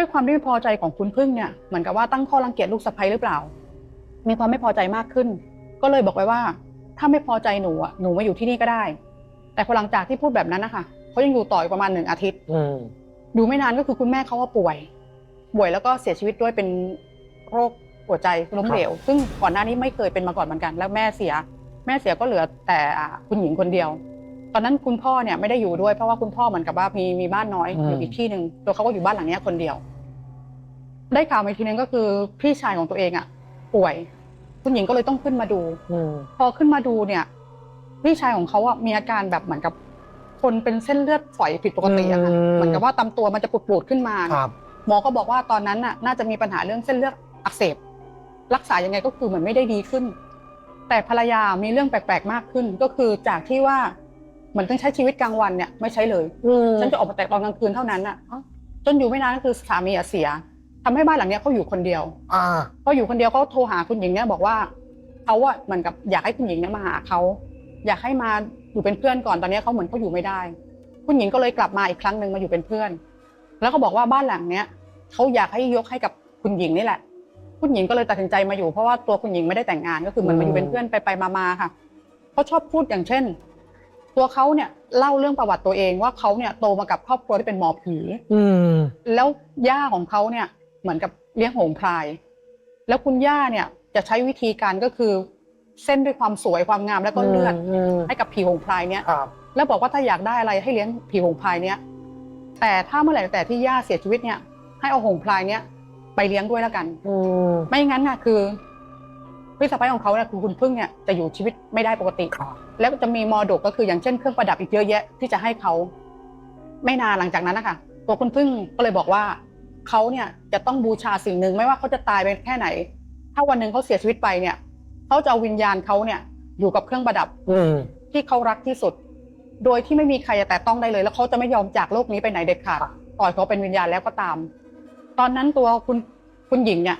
ด้วยความที่ไม่พอใจของคุณพึ่งเนี่ยเหมือนกับว่าตั้งข้อรังเกียจลูกสะใภ้หรือเปล่า มีความไม่พอใจมากขึ้น ก็เลยบอกไว้ว่า ถ้าไม่พอใจหนูอะหนูมาอยู่ที่นี่ก็ได้ แต่พอหลังจากที่พูดแบบนั้นนะคะเขายังอยู่ต่ออีกประมาณหนึ่งอาทิตย์อืมดูไม่นานก็คือคุณแม่เขาก็ป่วย ป่วยแล้วก็เสียชีวิตด้วยเป็นโรคหัวใจล้มเหลว ซึ่งก่อนหน้านี้ไม่เคยเป็นมาก่อนเหมือนกัน แล้วแม่เสีย แม่เสียก็เหลือแต่อ่าคุณหญิงคนเดียว ตอนนั้นคุณพ่อเนี่ยไม่ได้อยู่ด้วยเพราะว่าคุณพ่อเหมือนกับว่ามีมีบ้านน้อยอยู่อีกที่หนึ่งตัวเขาก็อยู่บ้านหลังเนี้ยคนเดียว ได้ข่าวมาอีกทีนึงก็คือพี่ชายของตัวเองอะ ป่วย คุณหญิงก็เลยต้องขึ้นมาดู อืมพอขึ้นมาดูเนี่ยพี่ชายของเขาอะมีอาการแบบเหมือนกับ คนเป็นเส้นเลือดฝอยผิดปกติอะค่ะเหมือนกับว่าตำตัวมันจะปูดๆขึ้นมา ครับ หมอก็บอกว่าตอนนั้นน่ะน่าจะมีปัญหาเรื่องเส้นเลือดอักเสบ รักษายังไงก็คือเหมือนไม่ได้ดีขึ้น แต่ภรรยามีเรื่องแปลกๆมากขึ้น ก็คือจากที่ว่า เหมือนต้องใช้ชีวิตกลางวันเนี่ยไม่ใช้เลยอืมฉันจะออกมาแต่ตอนกลางคืนเท่านั้นน่ะจนอยู่ไม่นานก็คือสามีอะเสียทำให้บ้านหลังเนี้ยเขาอยู่คนเดียวอ่าพออยู่คนเดียวเขาโทรหาคุณหญิงเนี่ยบอกว่าเขาอะเหมือนกับอยากให้คุณหญิงเนี่ยมาหาเขาอยากให้มาอยู่เป็นเพื่อนก่อนตอนนี้เขาเหมือนเขาอยู่ไม่ได้ คุณหญิงก็เลยกลับมาอีกครั้งหนึ่งมาอยู่เป็นเพื่อน แล้วก็บอกว่าบ้านหลังเนี้ยเขาอยากให้ยกให้กับคุณหญิงนี่แหละ คุณหญิงก็เลยตัดสินใจมาอยู่เพราะว่าตัวคุณหญิงไม่ได้แต่งงานก็คือเหมือนมาอยู่เป็นเพื่อนไปไปๆมาๆค่ะเขาชอบพูดอย่างเช่น ตัวเขาเนี่ยเล่าเรื่องประวัติตัวเองว่าเขาเนี่ยโตมากับครอบครัวที่เป็นหมอผีอืมแล้วย่าของเขาเนี่ยเหมือนกับเลี้ยงโหงพลาย แล้วคุณย่าเนี่ยจะใช้วิธีการก็คือ เส้นด้วยความสวยความงามและก็เลือดมให้กับผีโหงพลายเนี่ยครับแล้วบอกว่าถ้าอยากได้อะไรให้เลี้ยงผีโหงพลายเนี่ยแต่ถ้าเมื่อไหร่แต่ที่ย่าเสียชีวิตเนี่ย ให้เอาโหงพลายเนี่ยไปเลี้ยงด้วยแล้วกัน อืมไม่งั้นน่ะคือ พี่สะใภ้ของเขาเนี่ยคือคุณพึ่งเนี่ยจะอยู่ชีวิตไม่ได้ปกติครับแล้วจะมีมรดกก็คืออย่างเช่นเครื่องประดับอีกเยอะแยะที่จะให้เขาไม่นานหลังจากนั้นนะคะตัวคุณพึ่งก็เลยบอกว่าเขาเนี่ยจะต้องบูชาสิ่งหนึ่งไม่ว่าเขาจะตายไปแค่ไหน ถ้าวันหนึ่งเขาเสียชีวิตไปเนี่ยเขาจะเอาวิญญาณเขาเนี่ยอยู่กับเครื่องประดับอืมที่เขารักที่สุด โดยที่ไม่มีใครจะแตะต้องได้เลย แล้วเขาจะไม่ยอมจากโลกนี้ไปไหนเด็ดขาดปล่อยเขาเป็นวิญญาณแล้วก็ตาม ตอนนั้นตัวคุณคุณหญิงเนี่ย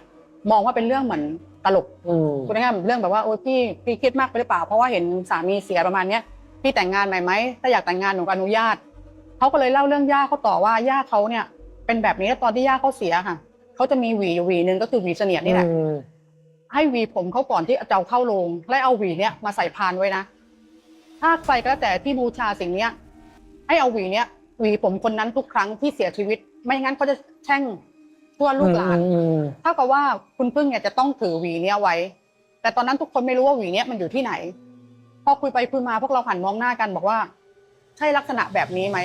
มองว่าเป็นเรื่องเหมือน ตลกอืมคุณง่ายๆเรื่องแบบว่าโอ้ยพี่พี่คิดมากไปหรือเปล่า เพราะว่าเห็นสามีเสียประมาณเนี้ยพี่แต่งงานใหม่ไหมถ้าอยากแต่งงานหนูก็อนุญาตเขาก็เลยเล่าเรื่องย่าเขาต่อว่าย่าเขาเนี่ย เป็นแบบนี้แล้วตอนที่ย่าเขาเสียค่ะเขาจะมีหวีอยู่หวีหนึ่งก็คือหวีเสนียดนี่แหละ อืมให้หวีผมเขาก่อนที่จะเอาเข้าโรงและเอาหวีเนี้ยมาใส่พานไว้นะ ถ้าใครก็แล้วแต่ที่บูชาสิ่งเนี้ย ให้เอาหวีเนี้ยหวีผมคนนั้นทุกครั้งที่เสียชีวิต ไม่งั้นเขาจะแช่ง ทั่วลูกหลานอืมเท่ากับว่าคุณพึ่งเนี่ยจะต้องถือหวีเนี้ยไว้ แต่ตอนนั้นทุกคนไม่รู้ว่าหวีเนี้ยมันอยู่ที่ไหน พอคุยไปคุยมาพวกเราหันมองหน้ากันบอกว่า ใช่ลักษณะแบบนี้ไหม